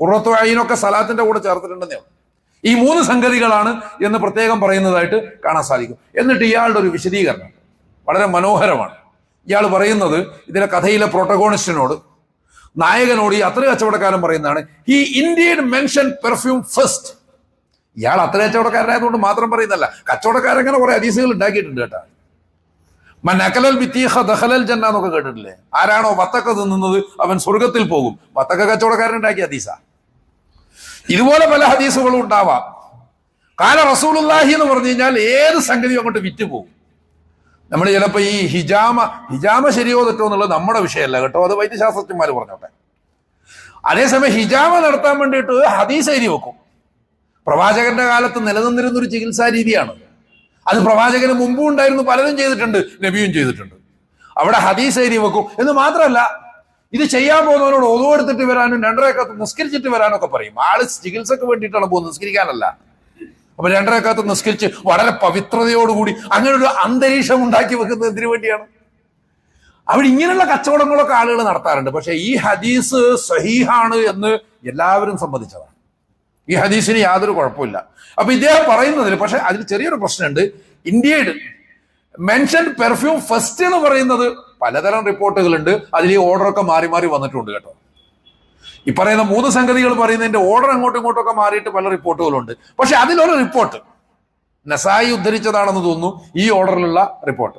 ഉറത്തു അയിനൊക്കെ സലാത്തിന്റെ കൂടെ ചേർത്തിട്ടുണ്ടെന്നേ ഈ മൂന്ന് സംഗതികളാണ് എന്ന് പ്രത്യേകം പറയുന്നതായിട്ട് കാണാൻ സാധിക്കും. എന്നിട്ട് ഇയാളുടെ ഒരു വിശദീകരണം. വളരെ മനോഹരമാണ്. ഇയാൾ പറയുന്നത് ഇതിലെ കഥയിലെ പ്രോട്ടഗോണിസ്റ്റിനോട് നായകനോട് ഈ അത്ര കച്ചവടക്കാരൻ പറയുന്നതാണ് he Indian mention perfume first ഇയാൾ അത്ര കച്ചവടക്കാരനായതുകൊണ്ട് മാത്രം പറയുന്നല്ല കച്ചവടക്കാരങ്ങനെ കുറെ ഹദീസുകൾ ഉണ്ടാക്കിയിട്ടുണ്ട് കേട്ടോ. മനക്കലൽ ബിത്തീഹ ദഹലൽ ജന്ന എന്നൊക്കെ കേട്ടിട്ടില്ലേ? ആരാണോ വത്തക്ക തിന്നുന്നത് അവൻ സ്വർഗത്തിൽ പോകും. വത്തക്ക കച്ചവടക്കാരൻ ഉണ്ടാക്കിയ ഹദീസ ഇതുപോലെ പല ഹദീസുകളും ഉണ്ടാവാം. കാല റസൂലുള്ളാഹി എന്ന് പറഞ്ഞു കഴിഞ്ഞാൽ ഏത് സംഗതിയും അങ്ങോട്ട് വിറ്റ് പോകും നമ്മൾ ചിലപ്പോൾ ഈ ഹിജാമ ഹിജാമ ശരിയോ തെറ്റോ എന്നുള്ളത് നമ്മുടെ വിഷയമല്ല കേട്ടോ. അത് വൈദ്യശാസ്ത്രജ്ഞന്മാർ പറഞ്ഞോട്ടെ. അതേസമയം ഹിജാമ നടത്താൻ വേണ്ടിയിട്ട് ഹദീസ് എഴുതി വെക്കും. പ്രവാചകന്റെ കാലത്ത് നിലനിന്നിരുന്ന ഒരു ചികിത്സാ രീതിയാണ്. അത് പ്രവാചകന് മുമ്പും ഉണ്ടായിരുന്നു പലരും ചെയ്തിട്ടുണ്ട് നബിയും ചെയ്തിട്ടുണ്ട്. അവിടെ ഹദീസ് എഴുതി വെക്കും. എന്ന് മാത്രമല്ല ഇത് ചെയ്യാൻ പോകുന്നവരോട് ഒതുവെടുത്തിട്ട് വരാനും രണ്ടരക്കത്ത് നിസ്കരിച്ചിട്ട് വരാനൊക്കെ പറയും. ആൾ ചികിത്സക്ക് വേണ്ടിയിട്ടാണ് പോകുന്നത് നിസ്കരിക്കാനല്ല. അപ്പൊ രണ്ടരക്കത്ത് നിസ്കരിച്ച് വളരെ പവിത്രതയോടുകൂടി അങ്ങനെ ഒരു അന്തരീക്ഷം ഉണ്ടാക്കി വെക്കുന്നത് എന്തിനു വേണ്ടിയാണ്? അവിടെ ഇങ്ങനെയുള്ള കച്ചവടങ്ങളൊക്കെ ആളുകൾ നടത്താറുണ്ട്. പക്ഷെ ഈ ഹദീസ് സഹീഹാണ് എന്ന് എല്ലാവരും സമ്മതിച്ചതാണ്. ഈ ഹദീസിന് യാതൊരു കുഴപ്പമില്ല. അപ്പൊ ഇദ്ദേഹം പറയുന്നതിൽ പക്ഷെ അതിൽ ചെറിയൊരു പ്രശ്നമുണ്ട്. ഇന്ത്യയിൽ മെൻഷൻ പെർഫ്യൂം ഫസ്റ്റ് എന്ന് പറയുന്നത് പലതരം റിപ്പോർട്ടുകളുണ്ട്. അതിൽ ഈ ഓർഡറൊക്കെ മാറി മാറി വന്നിട്ടുണ്ട് കേട്ടോ. ഈ പറയുന്ന മൂന്ന് സംഗതികൾ പറയുന്നതിന്റെ ഓർഡർ അങ്ങോട്ടും ഇങ്ങോട്ടും ഒക്കെ മാറിയിട്ട് പല റിപ്പോർട്ടുകളുണ്ട്. പക്ഷെ അതിലൊരു റിപ്പോർട്ട്. നസായി ഉദ്ധരിച്ചതാണെന്ന് തോന്നുന്നു ഈ ഓർഡറിലുള്ള റിപ്പോർട്ട്.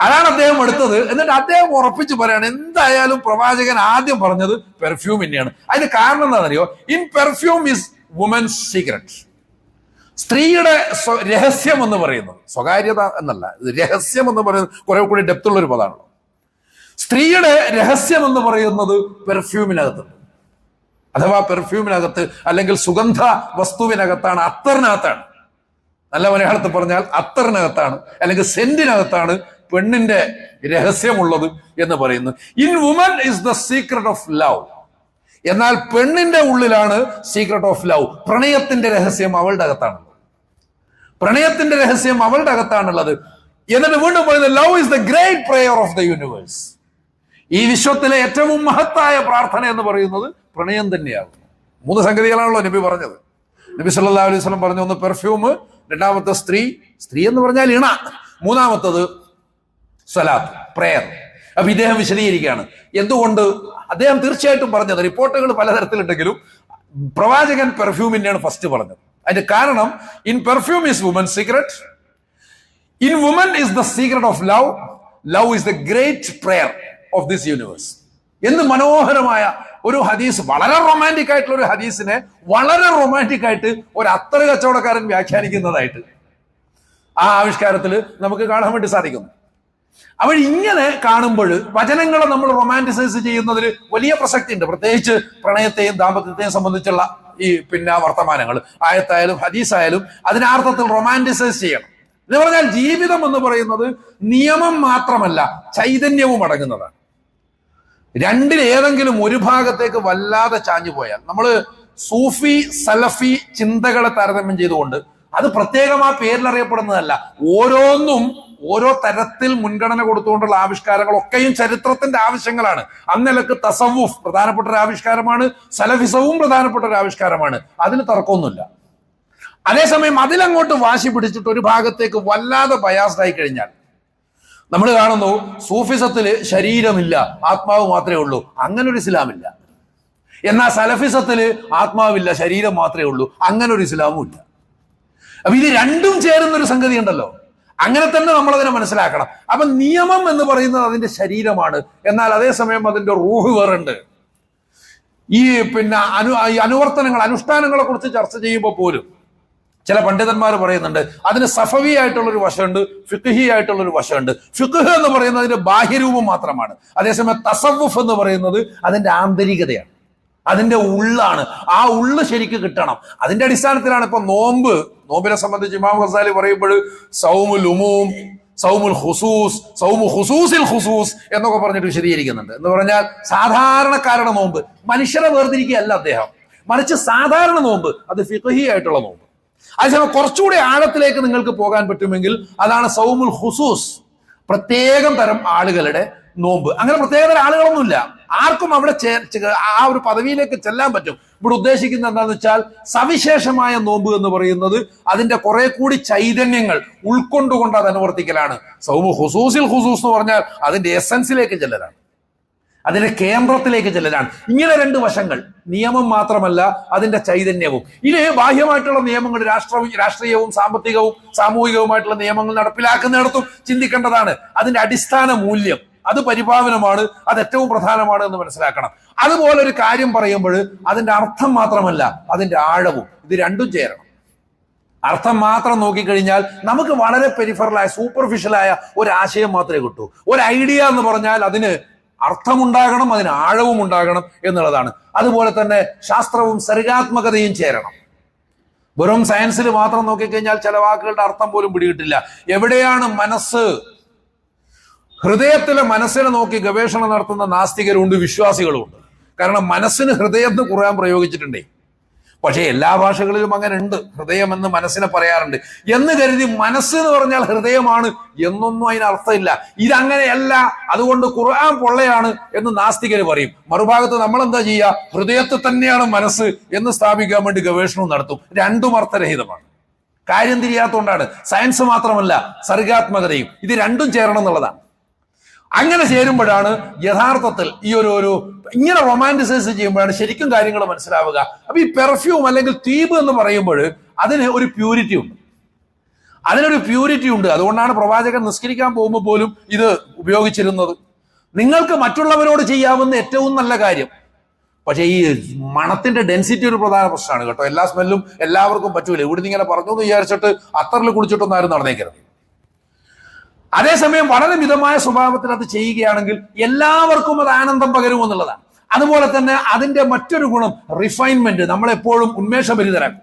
അതാണ് അദ്ദേഹം എടുത്തത്. എന്നിട്ട് അദ്ദേഹം ഉറപ്പിച്ച് പറയാണ് എന്തായാലും പ്രവാചകൻ ആദ്യം പറഞ്ഞത് പെർഫ്യൂം തന്നെയാണ് അതിന് കാരണം എന്താണെന്നറിയോ? In perfume is woman's secret സ്ത്രീയുടെ രഹസ്യം എന്ന് പറയുന്നത് സ്വകാര്യത എന്നല്ല രഹസ്യം എന്ന് പറയുന്നത് കുറെ കൂടി ഡെപ്ത് ഉള്ള ഒരു പദമാണല്ലോ സ്ത്രീയുടെ രഹസ്യം എന്ന് പറയുന്നത് പെർഫ്യൂമിനകത്തുണ്ട് അഥവാ പെർഫ്യൂമിനകത്ത് അല്ലെങ്കിൽ സുഗന്ധ വസ്തുവിനകത്താണ് അത്തറിനകത്താണ്. നല്ല മലയാളത്തിൽ പറഞ്ഞാൽ അത്തറിനകത്താണ് അല്ലെങ്കിൽ സെന്റിനകത്താണ് പെണ്ണിന്റെ രഹസ്യമുള്ളത് എന്ന് പറയുന്നു. In woman is the secret of love എന്നാൽ പെണ്ണിന്റെ ഉള്ളിലാണ് സീക്രട്ട് ഓഫ് ലവ് പ്രണയത്തിന്റെ രഹസ്യം അവളുടെ അകത്താണ് പ്രണയത്തിന്റെ രഹസ്യം അവളുടെ അകത്താണുള്ളത്. എന്നിട്ട് വീണ്ടും പറയുന്നത് love is the great prayer of the universe ഈ വിശ്വത്തിലെ ഏറ്റവും മഹത്തായ പ്രാർത്ഥന എന്ന് പറയുന്നത് പ്രണയം തന്നെയാകുന്നു. മൂന്ന് സംഗതികളാണല്ലോ നബി പറഞ്ഞത്. നബി സല്ലാ അലൈഹി സ്വലം പറഞ്ഞു ഒന്ന് പെർഫ്യൂം രണ്ടാമത്തെ സ്ത്രീ. സ്ത്രീ എന്ന് പറഞ്ഞാൽ ഇണ. മൂന്നാമത്തത് സലാത്ത് പ്രേയർ അപ്പൊ ഇദ്ദേഹം വിശദീകരിക്കുകയാണ്. എന്തുകൊണ്ട്? അദ്ദേഹം തീർച്ചയായിട്ടും പറഞ്ഞത് റിപ്പോർട്ടുകൾ പലതരത്തിലുണ്ടെങ്കിലും പ്രവാചകൻ പെർഫ്യൂമിന്റെയാണ് ഫസ്റ്റ് പറഞ്ഞത്. അതിന്റെ കാരണം in perfume is woman secret in woman is the secret of love love is the great prayer of this universe എന്ത് മനോഹരമായ ഒരു ഹദീസ് വളരെ റൊമാന്റിക് ആയിട്ടുള്ള ഒരു ഹദീസിനെ വളരെ റൊമാന്റിക് ആയിട്ട് ഒരു അത്തറ കച്ചവടക്കാരൻ വ്യാഖ്യാനിക്കുന്നതായിട്ട് ആ ആവിഷ്കാരത്തിൽ നമുക്ക് കാണാൻ വേണ്ടി സാധിക്കുന്നു അവൾ ഇങ്ങനെ കാണുമ്പോൾ വചനങ്ങളെ നമ്മൾ റൊമാന്റിസൈസ് ചെയ്യുന്നതിൽ വലിയ പ്രസക്തി ഉണ്ട് പ്രത്യേകിച്ച് പ്രണയത്തെയും ദാമ്പത്യത്തെയും സംബന്ധിച്ചുള്ള ഈ പിന്നെ വർത്തമാനങ്ങൾ. ആയത്തായാലും ഹദീസായാലും അതിനാർത്ഥത്തിൽ റൊമാന്റിസൈസ് ചെയ്യണം. എന്ന് പറഞ്ഞാൽ ജീവിതം എന്ന് പറയുന്നത് നിയമം മാത്രമല്ല ചൈതന്യവും അടങ്ങുന്നതാണ്. രണ്ടിൽ ഏതെങ്കിലും ഒരു ഭാഗത്തേക്ക് വല്ലാതെ ചാഞ്ഞു പോയാൽ നമ്മൾ സൂഫി സലഫി ചിന്തകളെ താരതമ്യം ചെയ്തുകൊണ്ട് അത് പ്രത്യേകം ആ പേരിൽ അറിയപ്പെടുന്നതല്ല ഓരോന്നും ഓരോ തരത്തിൽ മുൻഗണന കൊടുത്തുകൊണ്ടുള്ള ആവിഷ്കാരങ്ങളൊക്കെയും ചരിത്രത്തിന്റെ ആവശ്യങ്ങളാണ്. അന്നലക്ക് തസവുഫ് പ്രധാനപ്പെട്ട ഒരു ആവിഷ്കാരമാണ് സലഫിസവും പ്രധാനപ്പെട്ട ഒരു ആവിഷ്കാരമാണ്. അതിന് തർക്കമൊന്നുമില്ല. അതേസമയം അതിലങ്ങോട്ട് വാശി പിടിച്ചിട്ട് ഒരു ഭാഗത്തേക്ക് വല്ലാതെ ബയാസ്ഡായി കഴിഞ്ഞാൽ നമ്മൾ കാണുന്നു സൂഫിസത്തിൽ ശരീരമില്ല ആത്മാവ് മാത്രമേ ഉള്ളൂ. അങ്ങനെ ഒരു ഇസ്ലാമില്ല. എന്നാൽ സലഫിസത്തിൽ ആത്മാവില്ല ശരീരം മാത്രമേ ഉള്ളൂ. അങ്ങനെ ഒരു ഇസ്ലാമും ഇല്ല. അപ്പൊ ഇത് രണ്ടും ചേരുന്ന ഒരു സംഗതി ഉണ്ടല്ലോ. അങ്ങനെ തന്നെ നമ്മൾ അതിനെ മനസ്സിലാക്കണം. അപ്പൊ നിയമം എന്ന് പറയുന്നത് അതിന്റെ ശരീരമാണ്. എന്നാൽ അതേസമയം അതിന്റെ റൂഹ് വേറുണ്ട്. ഈ പിന്നെ അനു അനുവർത്തനങ്ങൾ അനുഷ്ഠാനങ്ങളെ കുറിച്ച് ചർച്ച ചെയ്യുമ്പോൾ പോലും ചില പണ്ഡിതന്മാർ പറയുന്നുണ്ട് അതിന് സഫവി ആയിട്ടുള്ള ഒരു വശമുണ്ട് ഫിഖ്ഹി ആയിട്ടുള്ള ഒരു വശമുണ്ട്. ഫിഖഹ് എന്ന് പറയുന്നത് അതിന്റെ ബാഹ്യരൂപം മാത്രമാണ്. അതേസമയം തസവുഫ് എന്ന് പറയുന്നത് അതിന്റെ ആന്തരികതയാണ്. അതിന്റെ ഉള്ളാണ്. ആ ഉള്ള് ശരിക്ക് കിട്ടണം. അതിന്റെ അടിസ്ഥാനത്തിലാണ് ഇപ്പൊ നോമ്പ്. നോമ്പിനെ സംബന്ധിച്ച് ഇമാം ഖസാലി പറയുമ്പോൾ സൗമുൽ ഉമൂം സൗമുൽ ഹുസൂസ് സൗമു ഹുസൂസിൽ ഹുസൂസ് എന്നൊക്കെ പറഞ്ഞിട്ട് വിശദീകരിക്കുന്നുണ്ട്. എന്ന് പറഞ്ഞാൽ സാധാരണക്കാരുടെ നോമ്പ്. മനുഷ്യരെ വേർതിരിക്കുകയല്ല അദ്ദേഹം. മറിച്ച് സാധാരണ നോമ്പ് അത് ഫിഖഹി ആയിട്ടുള്ള നോമ്പ്. അതേസമയം കുറച്ചുകൂടി ആഴത്തിലേക്ക് നിങ്ങൾക്ക് പോകാൻ പറ്റുമെങ്കിൽ അതാണ് സൗമുൽ ഹുസൂസ് പ്രത്യേകം തരം ആളുകളുടെ നോമ്പ്. അങ്ങനെ പ്രത്യേക തരം ആളുകളൊന്നുമില്ല. ആർക്കും അവിടെ ആ ഒരു പദവിയിലേക്ക് ചെല്ലാൻ പറ്റും. ഇവിടെ ഉദ്ദേശിക്കുന്നത് എന്താണെന്ന് വെച്ചാൽ സവിശേഷമായ നോമ്പ് എന്ന് പറയുന്നത് അതിന്റെ കുറെ കൂടി ചൈതന്യങ്ങൾ ഉൾക്കൊണ്ടുകൊണ്ട് അത് അനുവർത്തിക്കലാണ്. സൗമു ഹുസൂസിൽ ഹുസൂസ് എന്ന് പറഞ്ഞാൽ അതിന്റെ എസൻസിലേക്ക് ചെല്ലലാണ്. അതിന്റെ കേന്ദ്രത്തിലേക്ക് ചെല്ലലാണ്. ഇങ്ങനെ രണ്ട് വശങ്ങൾ. നിയമം മാത്രമല്ല അതിന്റെ ചൈതന്യവും. ഇനി ബാഹ്യമായിട്ടുള്ള നിയമങ്ങൾ രാഷ്ട്രവും രാഷ്ട്രീയവും സാമ്പത്തികവും സാമൂഹികവുമായിട്ടുള്ള നിയമങ്ങൾ നടപ്പിലാക്കുന്നിടത്തും ചിന്തിക്കേണ്ടതാണ്. അതിന്റെ അടിസ്ഥാന മൂല്യം അത് പരിപാവനമാണ് അത് ഏറ്റവും പ്രധാനമാണ് എന്ന് മനസ്സിലാക്കണം. അതുപോലെ ഒരു കാര്യം പറയുമ്പോൾ അതിന്റെ അർത്ഥം മാത്രമല്ല അതിന്റെ ആഴവും. ഇത് രണ്ടും ചേരണം. അർത്ഥം മാത്രം നോക്കിക്കഴിഞ്ഞാൽ നമുക്ക് വളരെ പെരിഫറലായ സൂപ്പർഫിഷ്യലായ ഒരു ആശയം മാത്രമേ കിട്ടൂ. ഒരു ഐഡിയ എന്ന് പറഞ്ഞാൽ അതിന് അർത്ഥമുണ്ടാകണം അതിന് ആഴവും ഉണ്ടാകണം എന്നുള്ളതാണ്. അതുപോലെ തന്നെ ശാസ്ത്രവും സർഗാത്മകതയും ചേരണം. വെറും സയൻസിൽ മാത്രം നോക്കിക്കഴിഞ്ഞാൽ ചില വാക്കുകളുടെ അർത്ഥം പോലും പിടികിട്ടില്ല. എവിടെയാണ് മനസ്സ്? ഹൃദയത്തിലെ മനസ്സിനെ നോക്കി ഗവേഷണം നടത്തുന്ന നാസ്തികരുണ്ട് വിശ്വാസികളുമുണ്ട് കാരണം മനസ്സിന് ഹൃദയം എന്ന് ഖുർആൻ പ്രയോഗിച്ചിട്ടുണ്ടേ. പക്ഷേ എല്ലാ ഭാഷകളിലും അങ്ങനെ ഉണ്ട് ഹൃദയം എന്ന് മനസ്സിനെ പറയാറുണ്ട്. എന്ന് കരുതി മനസ്സ് എന്ന് പറഞ്ഞാൽ ഹൃദയമാണ് എന്നൊന്നും അതിന് അർത്ഥമില്ല. ഇതങ്ങനെയല്ല. അതുകൊണ്ട് ഖുർആൻ പൊള്ളയാണ് എന്ന് നാസ്തികർ പറയും. മറുഭാഗത്ത് നമ്മൾ എന്താ ചെയ്യുക? ഹൃദയത്തിൽ തന്നെയാണ് മനസ്സ് എന്ന് സ്ഥാപിക്കാൻ വേണ്ടി ഗവേഷണവും നടത്തും. രണ്ടും അർത്ഥരഹിതമാണ്. കാര്യം തിരിയാത്തതുകൊണ്ടാണ്. സയൻസ് മാത്രമല്ല സർഗാത്മകതയും. ഇത് രണ്ടും ചേരണം എന്നുള്ളതാണ്. അങ്ങനെ ചേരുമ്പോഴാണ് യഥാർത്ഥത്തിൽ ഈ ഒരു ഒരു ഇങ്ങനെ റൊമാന്റിസൈസ് ചെയ്യുമ്പോഴാണ് ശരിക്കും കാര്യങ്ങൾ മനസ്സിലാവുക. അപ്പൊ ഈ പെർഫ്യൂം അല്ലെങ്കിൽ തീപ് എന്ന് പറയുമ്പോൾ അതിന് ഒരു പ്യൂരിറ്റി ഉണ്ട്. അതിനൊരു പ്യൂരിറ്റി ഉണ്ട്. അതുകൊണ്ടാണ് പ്രവാചകൻ നിസ്കരിക്കാൻ പോകുമ്പോൾ പോലും ഇത് ഉപയോഗിച്ചിരുന്നത്. നിങ്ങൾക്ക് മറ്റുള്ളവരോട് ചെയ്യാവുന്ന ഏറ്റവും നല്ല കാര്യം. പക്ഷേ ഈ മണത്തിന്റെ ഡെൻസിറ്റി ഒരു പ്രധാന പ്രശ്നമാണ് കേട്ടോ. എല്ലാ സ്മെല്ലും എല്ലാവർക്കും പറ്റൂല. ഇവിടുന്ന് ഇങ്ങനെ പറഞ്ഞു എന്ന് വിചാരിച്ചിട്ട് അത്തറിൽ കുളിച്ചിട്ടൊന്നും ആരും നടന്നേക്കരുത്. അതേസമയം വളരെ മിതമായ സ്വഭാവത്തിൽ അത് ചെയ്യുകയാണെങ്കിൽ എല്ലാവർക്കും അത് ആനന്ദം പകരുമെന്നുള്ളതാണ് അതുപോലെ തന്നെ അതിന്റെ മറ്റൊരു ഗുണം റിഫൈൻമെന്റ് നമ്മളെപ്പോഴും ഉന്മേഷഭരിതരാക്കും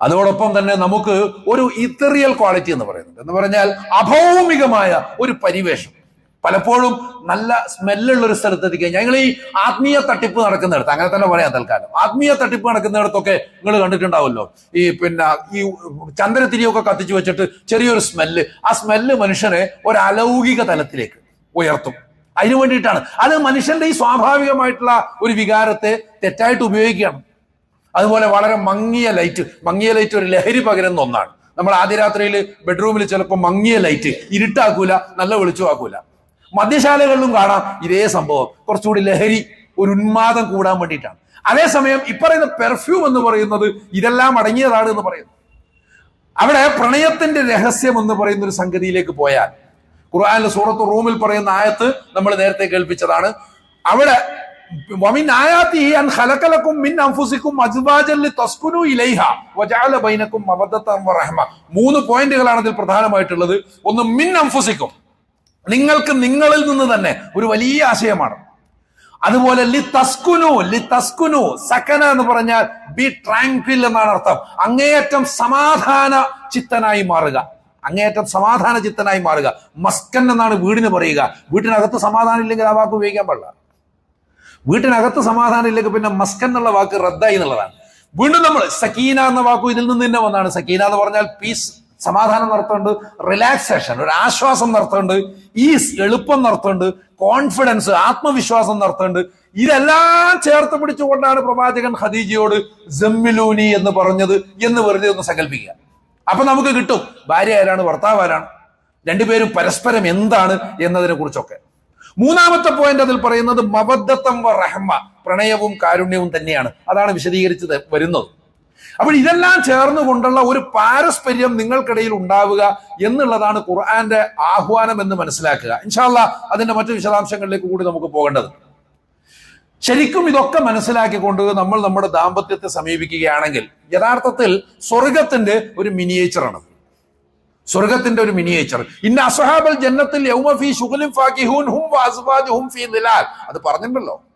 അതോടൊപ്പം തന്നെ നമുക്ക് ഒരു ഇത്തറിയൽ ക്വാളിറ്റി എന്ന് പറയുന്നുണ്ട്. എന്ന് പറഞ്ഞാൽ അഭൗമികമായ ഒരു പരിവേഷം. പലപ്പോഴും നല്ല സ്മെല്ലുള്ള ഒരു സ്ഥലത്ത് എത്തിക്കഴിഞ്ഞാൽ ഞങ്ങൾ ഈ ആത്മീയ തട്ടിപ്പ് നടക്കുന്നിടത്ത് അങ്ങനെ തന്നെ പറയാം തൽക്കാലം. ആത്മീയ തട്ടിപ്പ് നടക്കുന്നിടത്തൊക്കെ നിങ്ങൾ കണ്ടിട്ടുണ്ടാവുമല്ലോ ഈ പിന്നെ ഈ ചന്ദ്രത്തിരിയൊക്കെ കത്തിച്ചു വെച്ചിട്ട് ചെറിയൊരു സ്മെല്ല് ആ സ്മെല്ല് മനുഷ്യനെ ഒരു അലൗകിക തലത്തിലേക്ക് ഉയർത്തും. അതിനു വേണ്ടിയിട്ടാണ്. അത് മനുഷ്യന്റെ ഈ സ്വാഭാവികമായിട്ടുള്ള ഒരു വികാരത്തെ തെറ്റായിട്ട് ഉപയോഗിക്കുകയാണ്. അതുപോലെ വളരെ മങ്ങിയ ലൈറ്റ് മങ്ങിയ ലൈറ്റ് ഒരു ലഹരി പകരുന്ന ഒന്നാണ്. നമ്മൾ ആദ്യ രാത്രിയിൽ ബെഡ്റൂമിൽ ചിലപ്പോൾ മങ്ങിയ ലൈറ്റ് ഇരുട്ടാക്കൂല നല്ല വെളിച്ചമാക്കൂല മദ്യശാലകളിലും കാണാം ഇതേ സംഭവം. കുറച്ചുകൂടി ലഹരി ഒരു ഉന്മാദം കൂടാൻ വേണ്ടിയിട്ടാണ്. അതേസമയം ഇപ്പറയുന്ന പെർഫ്യൂം എന്ന് പറയുന്നത് ഇതെല്ലാം അടങ്ങിയതാണ് എന്ന് പറയുന്നു. അവിടെ പ്രണയത്തിന്റെ രഹസ്യം എന്ന് പറയുന്ന ഒരു സംഗതിയിലേക്ക് പോയാൽ ഖുർആാനിലെ സൂറത്ത് റൂമിൽ പറയുന്ന ആയത്ത് നമ്മൾ നേരത്തെ കേൾപ്പിച്ചതാണ്. അവിടെ വമിൻ ഖലഖലക്കും മിൻ അൻഫുസിക്കും വജഅല വറഹ്മ. മൂന്ന് പോയിന്റുകളാണ് ഇതിൽ പ്രധാനമായിട്ടുള്ളത്. ഒന്ന് മിൻ അൻഫുസിക്കും. നിങ്ങൾക്ക് നിങ്ങളിൽ നിന്ന് തന്നെ ഒരു വലിയ ആശയമാണ്. അതുപോലെ ലി തസ്കുനു ലി തസ്കുനു സക്കന എന്ന് പറഞ്ഞാൽ ബി ട്രാങ്ക്വിൽ എന്നാണ് അർത്ഥം. അങ്ങേയറ്റം സമാധാന ചിത്തനായി മാറുക. അങ്ങേയറ്റം സമാധാന ചിത്തനായി മാറുക. മസ്കൻ എന്നാണ് വീടിന് പറയുക. വീട്ടിനകത്ത് സമാധാനം ഇല്ലെങ്കിൽ ആ വാക്ക് ഉപയോഗിക്കാൻ പാടില്ല. വീട്ടിനകത്ത് സമാധാനം ഇല്ലെങ്കിൽ പിന്നെ മസ്കൻ എന്നുള്ള വാക്ക് റദ്ദായി എന്നുള്ളതാണ്. വീണ്ടും നമ്മൾ സക്കീന എന്ന വാക്കും ഇതിൽ നിന്ന് തന്നെ വന്നാണ്. സക്കീന എന്ന് പറഞ്ഞാൽ പീസ് സമാധാനം നടത്തുന്നുണ്ട് റിലാക്സേഷൻ ഒരു ആശ്വാസം നടത്തുന്നുണ്ട് ഈസ് എളുപ്പം നടത്തുന്നുണ്ട് കോൺഫിഡൻസ് ആത്മവിശ്വാസം നടത്തുന്നുണ്ട് ഇതെല്ലാം ചേർത്ത് പിടിച്ചുകൊണ്ടാണ് പ്രവാചകൻ ഖദീജയോട് ജമ്മിലൂനി എന്ന് പറഞ്ഞത് എന്ന് വെറുതെ ഒന്ന് സങ്കല്പിക്കുക. അപ്പൊ നമുക്ക് കിട്ടും. ഭാര്യ ആരാണ്? ഭർത്താവ് ആരാണ്? രണ്ടുപേരും പരസ്പരം എന്താണ് എന്നതിനെ കുറിച്ചൊക്കെ. മൂന്നാമത്തെ പോയിന്റ് അതിൽ പറയുന്നത് മബദ്ധത്തം വ റഹ്മ പ്രണയവും കാരുണ്യവും തന്നെയാണ്. അതാണ് വിശദീകരിച്ചത് വരുന്നത്. അപ്പോൾ ഇതെല്ലാം ചേർന്ന് കൊണ്ടുള്ള ഒരു പാരസ്പര്യം നിങ്ങൾക്കിടയിൽ ഉണ്ടാവുക എന്നുള്ളതാണ് ഖുർആന്റെ ആഹ്വാനം എന്ന് മനസ്സിലാക്കുക. ഇൻഷാല്ല അതിന്റെ മറ്റു വിശദാംശങ്ങളിലേക്ക് കൂടി നമുക്ക് പോകേണ്ടത്. ശരിക്കും ഇതൊക്കെ മനസ്സിലാക്കിക്കൊണ്ട് നമ്മൾ നമ്മുടെ ദാമ്പത്യത്തെ സമീപിക്കുകയാണെങ്കിൽ യഥാർത്ഥത്തിൽ സ്വർഗത്തിന്റെ ഒരു മിനിയേച്ചറാണ്. സ്വർഗത്തിന്റെ ഒരു മിനിയേച്ചർ. ഇന്ന അസഹാബൽ ജന്നത്തിൽ അത് പറഞ്ഞിട്ടുണ്ടല്ലോ.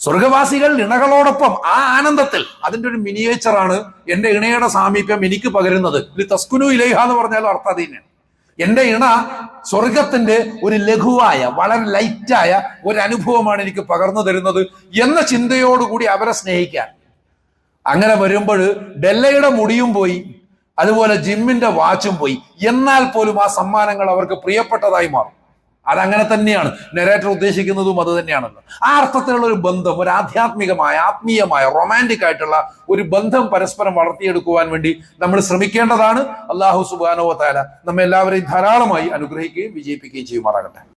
സ്വർഗവാസികൾ ഇണകളോടൊപ്പം ആ ആനന്ദത്തിൽ. അതിന്റെ ഒരു മിനിയേച്ചറാണ് എന്റെ ഇണയുടെ സാമീപ്യം എനിക്ക് പകരുന്നത്. ഇത് തസ്കുനു ഇലേഹ എന്ന് പറഞ്ഞാൽ അർത്ഥം അത് തന്നെയാണ്. എന്റെ ഇണ സ്വർഗത്തിന്റെ ഒരു ലഘുവായ വളരെ ലൈറ്റായ ഒരു അനുഭവമാണ് എനിക്ക് പകർന്നു തരുന്നത് എന്ന ചിന്തയോടുകൂടി അവരെ സ്നേഹിക്കാൻ. അങ്ങനെ വരുമ്പോൾ ഡെല്ലയുടെ മുടിയും പോയി അതുപോലെ ജിമ്മിന്റെ വാച്ചും പോയി. എന്നാൽ പോലും ആ സമ്മാനങ്ങൾ അവർക്ക് പ്രിയപ്പെട്ടതായി മാറും. അതങ്ങനെ തന്നെയാണ്. നെറേറ്റർ ഉദ്ദേശിക്കുന്നതും അത് തന്നെയാണല്ലോ. ആ അർത്ഥത്തിലുള്ള ഒരു ബന്ധം ഒരു ആധ്യാത്മികമായ ആത്മീയമായ റൊമാന്റിക് ആയിട്ടുള്ള ഒരു ബന്ധം പരസ്പരം വളർത്തിയെടുക്കുവാൻ വേണ്ടി നമ്മൾ ശ്രമിക്കേണ്ടതാണ്. അള്ളാഹു സുബാനോ താല നമ്മെ എല്ലാവരെയും ധാരാളമായി അനുഗ്രഹിക്കുകയും വിജയിപ്പിക്കുകയും ചെയ്യുമാറാകട്ടെ.